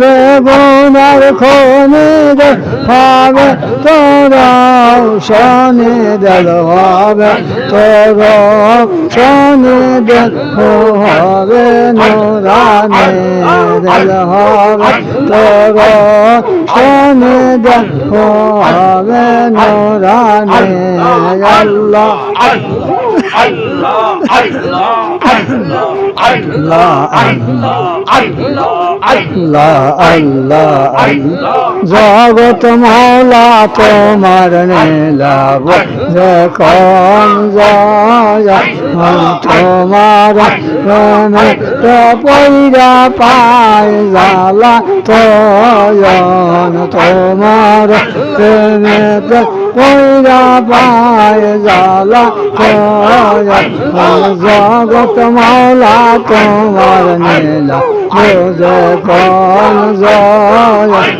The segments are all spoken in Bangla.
বেগুনার খনি হবে তোরা শনি দেল হবে তোর শনি দেল হবে, নোরানে দেল হবে তোর শনি দেল হবে, নোরানে। আল্লাহ আল্লাহ আল্লাহ আল্লাহ। জগত মৌলা তোমার নীলাব যখন তোমার পৈরা পায় জালা তয়ন তোমার পৈরা পায় জালা তয়ন জগত মৌলা তোমার নীলা জয়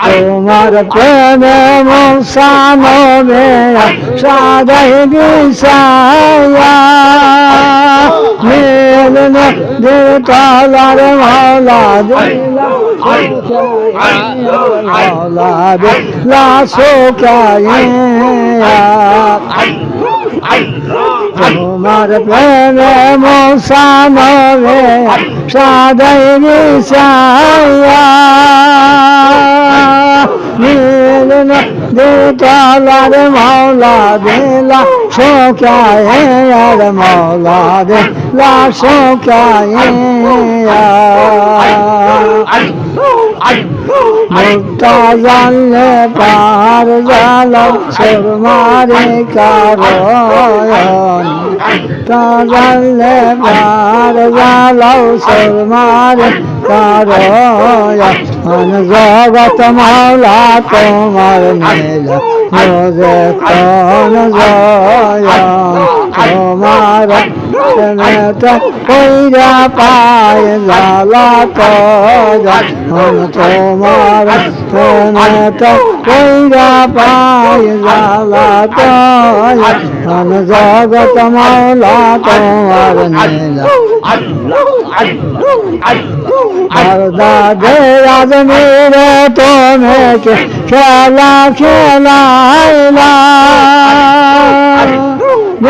তোমার প্রেমে মশানো সাদাই বিষায়া তোমার প্রেমে মশানো সাদাই বিষায়া মিলন দেতালার মাওলা দিলা শোকায় আর মাওলা দিলা শোকায় মুক্তা জানলে পার জালাম সুরমারে কারণ তা জানলে পার জালাও সুরমারে কারণ জগত মাওলা তোমার নীল রোজে কোন জয় তোমার কইরা পায় জালা তো। তোমার মেটা কইরা পায় জালা তো জগত মাওলা তোমার নীল আর দাদে রাজনীরে তুমি খেলা